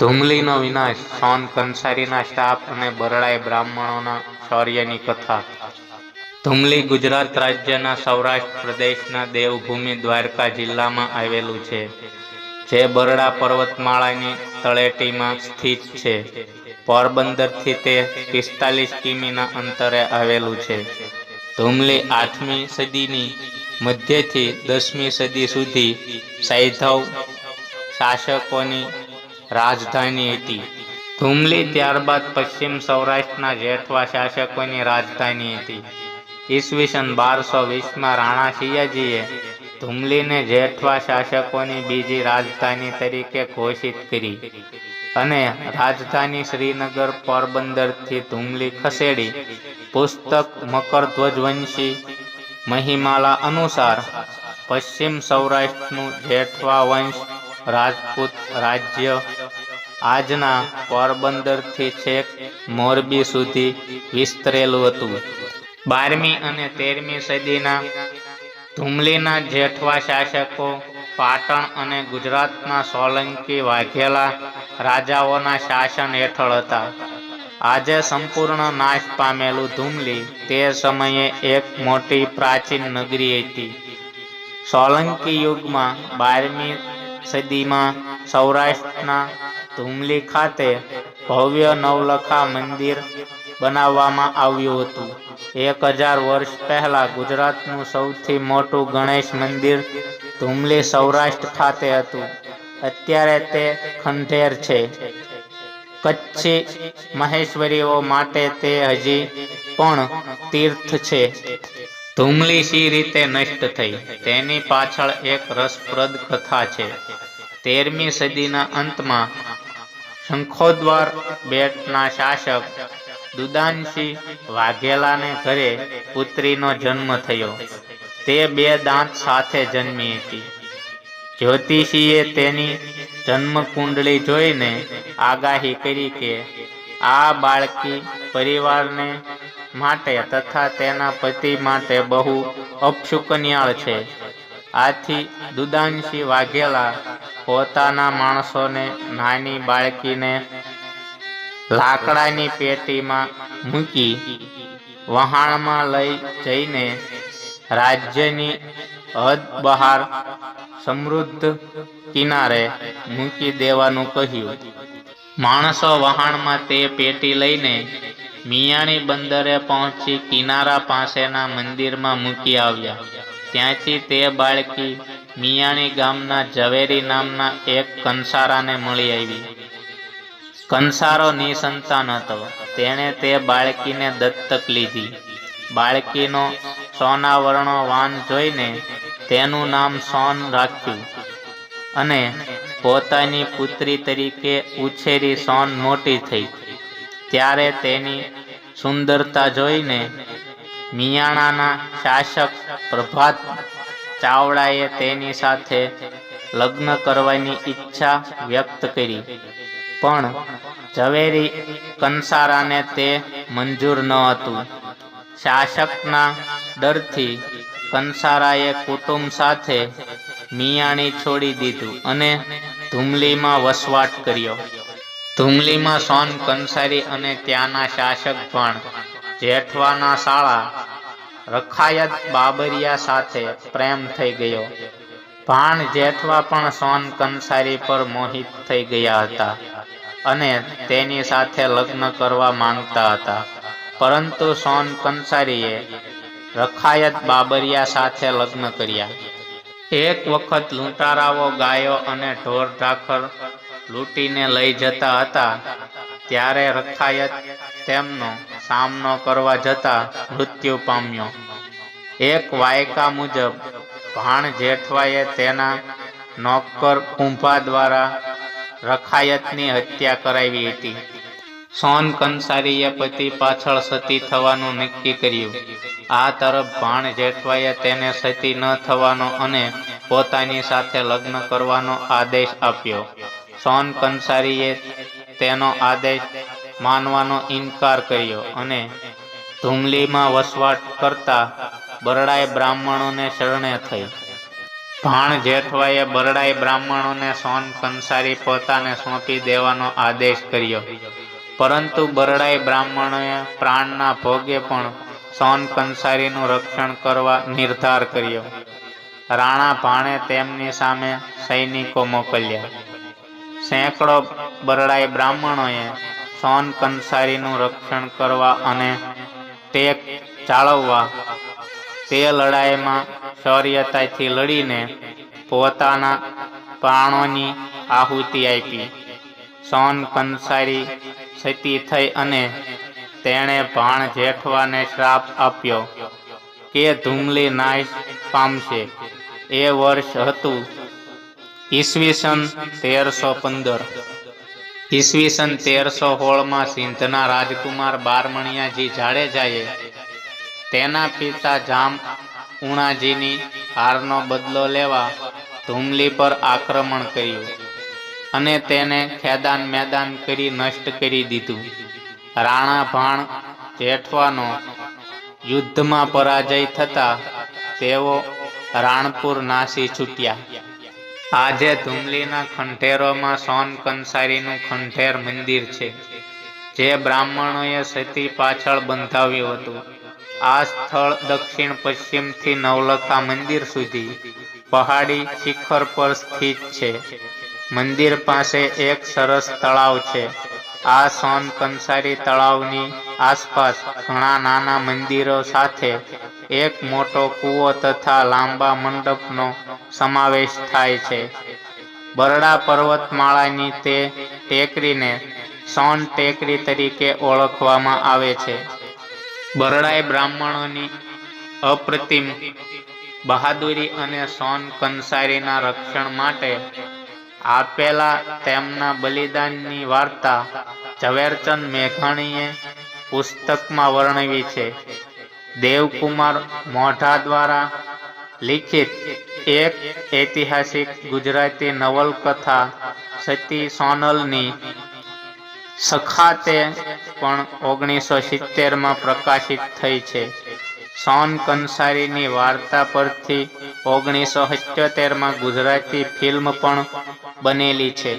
ધુમલીનો વિનાશ, સોન કંસારીના શાપ અને બરડાય બ્રાહ્મણોના શૌર્યની કથા. ધુમલી ગુજરાત રાજ્યના સૌરાષ્ટ્ર પ્રદેશના દેવભૂમિ દ્વારકા જિલ્લામાં આવેલું છે, જે બરડા પર્વતમાળાની તળેટીમાં સ્થિત છે. પોરબંદરથી તે પિસ્તાલીસ કિમીના અંતરે આવેલું છે. ધુમલી આઠમી સદીની મધ્યથી દસમી સદી સુધી સૈધવ શાસકોની રાજધાની હતી. ધુમલી ત્યારબાદ પશ્ચિમ સૌરાષ્ટ્રના જેઠવા શાસકોની રાજધાની હતી. ઈસવીસન બારસો વીસમાં રાણા સિયાજીએ ધુમલીને જેઠવા શાસકોની બીજી રાજધાની તરીકે ઘોષિત કરી અને રાજધાની શ્રીનગર પોરબંદરથી ધુમલી ખસેડી પુસ્તક મકરધ્વજવંશી મહિમાલા અનુસાર પશ્ચિમ સૌરાષ્ટ્રનું જેઠવા વંશ રાજપૂત રાજ્ય આજના પોરબંદરથી છેક મોરબી સુધી વિસ્તરેલું હતું. બારમી અને તેરમી સદીના ધુમલીના જેઠવા શાસકો, પાટણ અને ગુજરાતના સોલંકી વાઘેલા રાજાઓના શાસન હેઠળ હતા. આજે સંપૂર્ણ નાશ પામેલું ધુમલી તે સમયે એક મોટી પ્રાચીન નગરી હતી. સોલંકી યુગમાં બારમી સદીમાં સૌરાષ્ટ્રના ધુમલી ખાતે ભવ્ય નવલખા મંદિર બનાવવામાં આવ્યું હતું. એક હજાર વર્ષ પહેલા ગુજરાતનું સૌથી મોટું ગણેશ મંદિર ધુમલી સૌરાષ્ટ્ર ખાતે હતું. અત્યારે તે ખંડેર છે. કચ્છી મહેશ્વરીઓ માટે તે હજી પણ તીર્થ છે. ધુમલી સી રીતે નષ્ટ થઈ? તેની પાછળ એક રસપ્રદ કથા છે. તેરમી સદીના અંતમાં શંખોદ્વાર બેટના શાસક દુદાનસિંહ વાઘેલાને ઘરે પુત્રીનો જન્મ થયો. તે બે દાંત સાથે જન્મી હતી. જ્યોતિષીએ તેની જન્મ કુંડળી જોઈને આગાહી કરી કે આ બાળકી પરિવારને માટે તથા તેના પતિ માટે બહુ અપશુકન્યાળ છે. આથી દુદાંશી વાઘેલા પોતાના માણસોને, નાની બાળકીને લાકડાની પેટીમાં મૂકી વહાણમાં લઈ જઈને રાજ્યની હદ બહાર સમૃદ્ધ કિનારે મૂકી દેવાનું કહ્યું. માણસો વહાણમાં તે પેટી લઈને મિયાણી બંદરે પહોંચી કિનારા પાસેના મંદિરમાં મૂકી આવ્યા. ત્યાંથી તે બાળકી મિયાણી ગામના ઝવેરી નામના એક કંસારાને મળી આવી. કંસારો નિસંતાન હતો. તેણે તે બાળકીને દત્તક લીધી. બાળકીનો સોનાવર્ણો વાન જોઈને તેનું નામ સોન રાખ્યું અને પોતાની પુત્રી તરીકે ઉછેરી સોન મોટી થઈ. ત્યારે તેની સુંદરતા જોઈને મિયાણાના શાસક પ્રભાત ચાવડાએ તેની સાથે લગ્ન કરવાની ઈચ્છા વ્યક્ત કરી. પણ ઝવેરી કંસારાને તે મંજૂર ન હતું. શાસકના ડરથી કંસારાએ કુટુંબ સાથે મિયાણી છોડી દીધું અને ધુમલીમાં વસવાટ કર્યો. ધુમલીમાં સોન કંસારી અને ત્યાંના શાસક પણ જેઠવાના શાળા રખાયત બાબરિયા સાથે પ્રેમ થઈ ગયો. ભાણ જેઠવા પણ સોન કંસારી પર મોહિત થઈ ગયા હતા અને તેની સાથે લગ્ન કરવા માંગતા હતા. પરંતુ સોન કંસારીએ રખાયત બાબરિયા સાથે લગ્ન કર્યા. એક વખત લૂંટારાઓ ગાયો અને ઢોર ઢાખર લૂંટીને લઈ જતા હતા. ત્યારે રખાયત તેમનો સામનો કરવા જતા મૃત્યુ પામ્યો. એક વાયકા મુજબ ભાણ જેઠવાએ તેના નોકર કુંભા દ્વારા રખાયતની હત્યા કરાવી હતી. સોન કંસારીએ પતિ પાછળ સતી થવાનું નક્કી કર્યું. આ તરફ ભાણ જેઠવાએ તેને સતી ન થવાનો અને પોતાની સાથે લગ્ન કરવાનો આદેશ આપ્યો. સોન કંસારીએ તેનો આદેશ માનવાનો ઇનકાર કર્યો અને ધુમલીમાં વસવાટ કરતા બરડાઈ બ્રાહ્મણોને શરણે થઈ. ભાણ જેઠવાએ બરડાઈ બ્રાહ્મણોને સોન કંસારી પોતાને સોંપી દેવાનો આદેશ કર્યો. પરંતુ બરડાઈ બ્રાહ્મણોએ પ્રાણના ભોગે પણ સોન કંસારીનું રક્ષણ કરવા નિર્ધાર કર્યો. રાણા ભાણે તેમની સામે સૈનિકો મોકલ્યા. સેંકડો બરડાય બ્રાહ્મણોએ સોન કંસારીનું રક્ષણ કરવા અને તે જાળવવા તે લડાઈમાં શૌર્યતાથી લડીને પોતાના પ્રાણોની આહુતિ આપી. સોન કંસારી સતી થઈ અને તેણે ભાણ જેઠવાને શ્રાપ આપ્યો કે ધૂમલી નાશ પામશે. એ વર્ષ હતું ઈસવીસન તેરસો પંદર. ઈસવીસન તેરસો સોળમાં સિંધના રાજકુમાર બારમણિયાજી જાડેજાએ તેના પિતા જામ ઉણાજીની હારનો બદલો લેવા ધુમલી પર આક્રમણ કર્યું અને તેને ખેદાન મેદાન કરી નષ્ટ કરી દીધું. રાણા ભાણ જેઠવાનો યુદ્ધમાં પરાજય થતા તેઓ રાણપુર નાસી છૂટ્યા. આજે ધુમલીના ખંઠેરોમાં સોન કંસારીનું ખંઠેર મંદિર છે, જે બ્રાહ્મણોએ સતી પાછળ બંધાવ્યું હતું. આ સ્થળ દક્ષિણ પશ્ચિમથી નવલખા મંદિર સુધી પહાડી શિખર પર સ્થિત છે. મંદિર પાસે એક સરસ તળાવ છે. આ સોન કંસારી તળાવની આસપાસ ઘણા નાના મંદિરો સાથે એક મોટો કૂવો તથા લાંબા મંડપનો સમાવેશ થાય છે. બરડા પર્વતમાળાની તે ટેકરીને સોન ટેકરી તરીકે ઓળખવામાં આવે છે. બરડાઈ બ્રાહ્મણોની અપ્રતિમ બહાદુરી અને સોન કંસારીના રક્ષણ માટે આપેલા તેમના બલિદાનની વાર્તા ઝવેરચંદ મેઘાણીએ પુસ્તકમાં વર્ણવી છે. દેવકુમાર મોઢા દ્વારા લિખિત એક ઐતિહાસિક ગુજરાતી નવલકથા સતી સોનલની સખાતે પણ ઓગણીસો સિત્તેરમાં પ્રકાશિત થઈ છે. સોન કંસારીની વાર્તા પરથી ઓગણીસો સિત્યોતેરમાં ગુજરાતી ફિલ્મ પણ બનેલી છે.